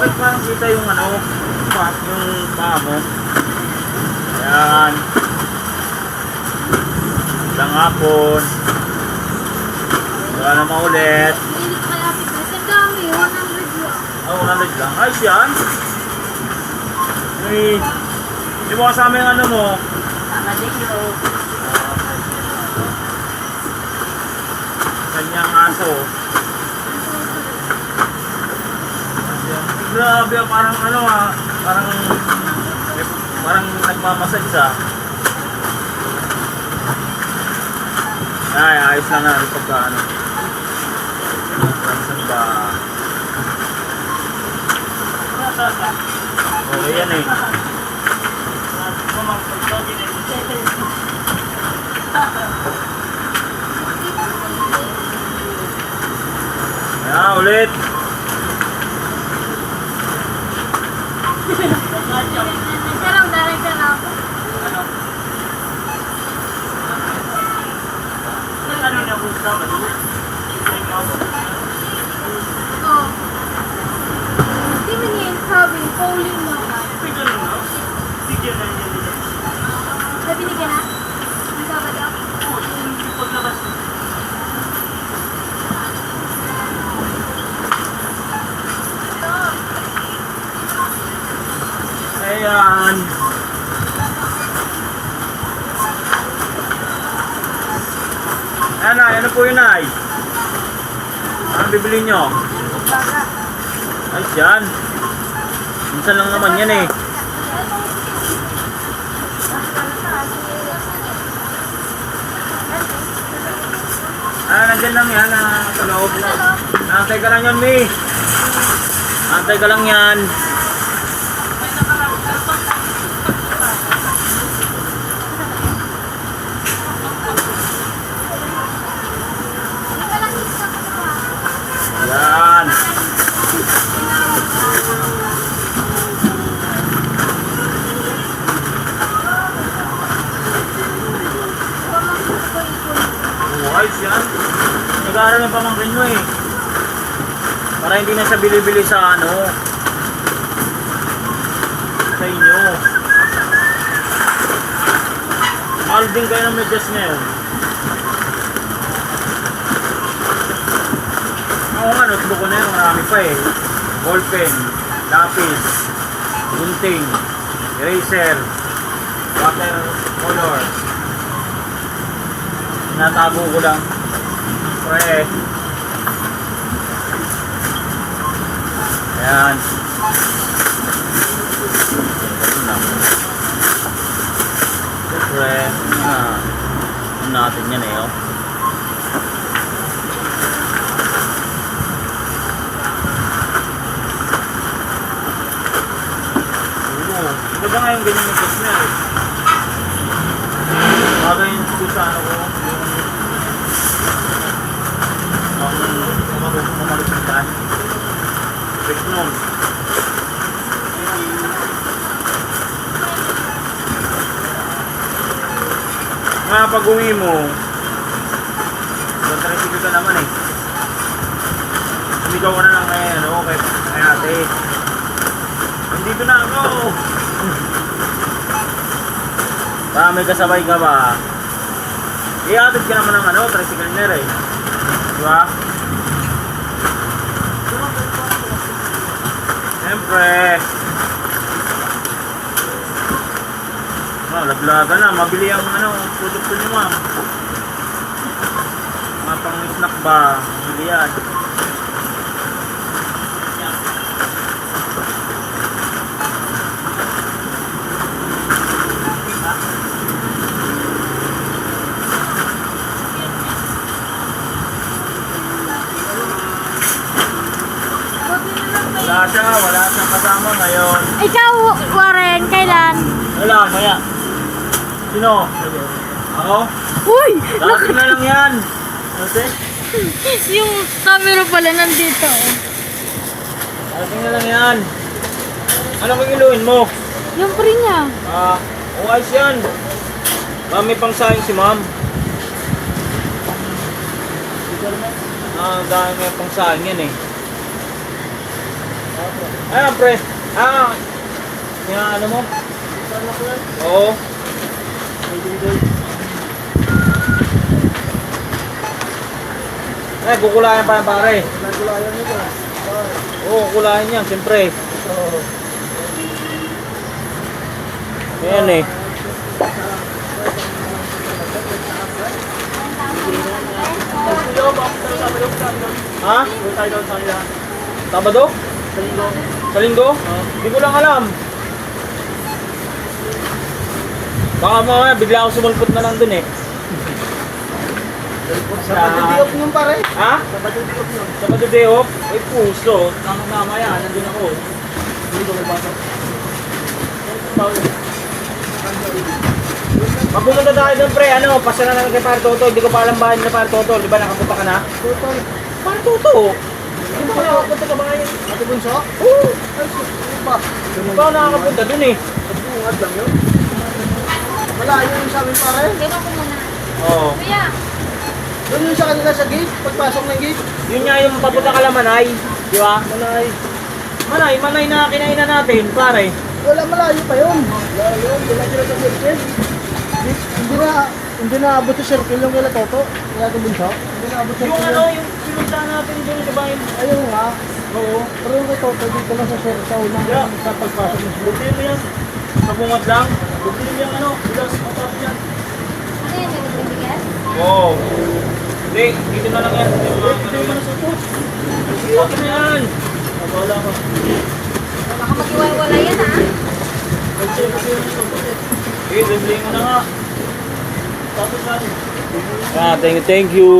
Bakit parang kita yung ano, pa, yung paa mo? Ayan. Hapon. Wala na maulit. Mainit kaya fitness. Ang dami, 100 lang. Oh, 100 lang. Ayos yan. May, di mo kasama yung ano mo. Kanyang aso. Grabe, parang ano ah, parang parang nagmamasad siya. Ay, ayos lang na pagka ano. Saan ba? Okay yan eh. Ayan, ulit. Teka lang, director na ako. Oh. Di mo niya sabi, Pauline mo. Sabi ni ka na? Ang Sabado? Ayan. Ayan na, ano po yun ay? Anong bibili nyo? Ay, yan. Minsan lang naman yan eh. Ah, nandyan lang yan, ah, sa loob lang. Antay ka lang yan, Mi. Antay ka lang yan. Hindi ka lang isa ka na. Yan. Oh, ayos yan. Nag-aaral ng pamangkin mo eh. Para hindi na siya bili-bili sa ano. Sa inyo. Mahal din kayo ng medyas ngayon. Oo nga, notebook ko na yun. Marami pa eh. Ballpen, lapis, gunting, eraser, watercolor. Natago ko lang. Pre. Ayan. Siyempre, ah, ano natin yan eh, oh. Iba nga yung ganyan yung customer eh. Bagay yung siguro sa ano ko. Yung ang mamalupitan. Fix nun. Nga pag uwi mo, yung tricycle ka naman eh. Sumigaw ka na lang eh, ano, kay, kay ate. Nandito na ako! Baka may kasabay ka ba? Iatid ka naman ng ano, tricycle nila eh. Di ba? Siyempre. Oh, laglaga na. Mabili ang ano, produkto niyo ma'am. Mga pang snack ba? Mabili yan. Wala siya, wala siyang kasama ngayon. Ikaw, Warren, kailan? Wala, maya. Sino? Ako? Uy! Dati na lang yan. Dati? Yung camera pala nandito. oh. Dati na lang yan. Ano kung iluin mo? Yung pre niya. Ah, uh, ayos yan. Ma'am, may pangsahing si ma'am. Ah, dahil may pangsahing yan eh. Ano, pre? Ah, yung ano mo? Oo. Eh, kukulayan pa yan pare. Nagulayan nito. Oo, kukulayan yan, siyempre. Oo. Ayan eh. Ha? Sabado? Sa linggo? Hindi ko lang alam. Baka mamaya bigla ako sumulpot na lang dun eh. Sa patudiok nung pare. Ha? Sa patudiok nung. Day off? Ay puso. Nang mamaya, nandun ako. Hindi ko magpasok. Pag pumunta tayo doon pre, ano, pasya na lang kay Pare Toto. Hindi ko pa alam bahay na Pare Toto. Di ba nakapunta ka na? Total. Pare Toto! Hindi ba nakapunta ka ba ngayon? Ate Bunso? Oo! Ay, ano ba? Ako nakakapunta doon eh? Bungad lang yun. Malayo yung sa amin pare. Gano'n ko muna. Oo. Kuya, Doon yung sa kanila sa gate. Pagpasok ng gate. Yun nga yung papunta ka lang Manay. Di ba? Malay. Manay, Manay na kinainan natin, pare. Wala malayo pa yun. Malayo yun. Wala sila sa circle. Hindi, hindi na hindi na abot sa circle yung kila Toto. Kaya Ate Bunso. Hindi na abot sa Yung circle. ano, yung pinunta natin doon, di ba? Yung... Ayun nga. Oo. Pero yung kay Toto dito lang sa circle. Sa unang Yeah. sa pagpasok ng. Buti mo yan. Sabungat lang. Buti mo yung ano, bigas, matap yan. ano yan? Nagbibigas? Oo. Hindi, dito na lang yan. Hindi mo na supot. Okay na yan. Wala ko. Baka mag-iwalay yan ha. Sige, bibili mo na nga. Tapos natin. Ah, thank you, thank you.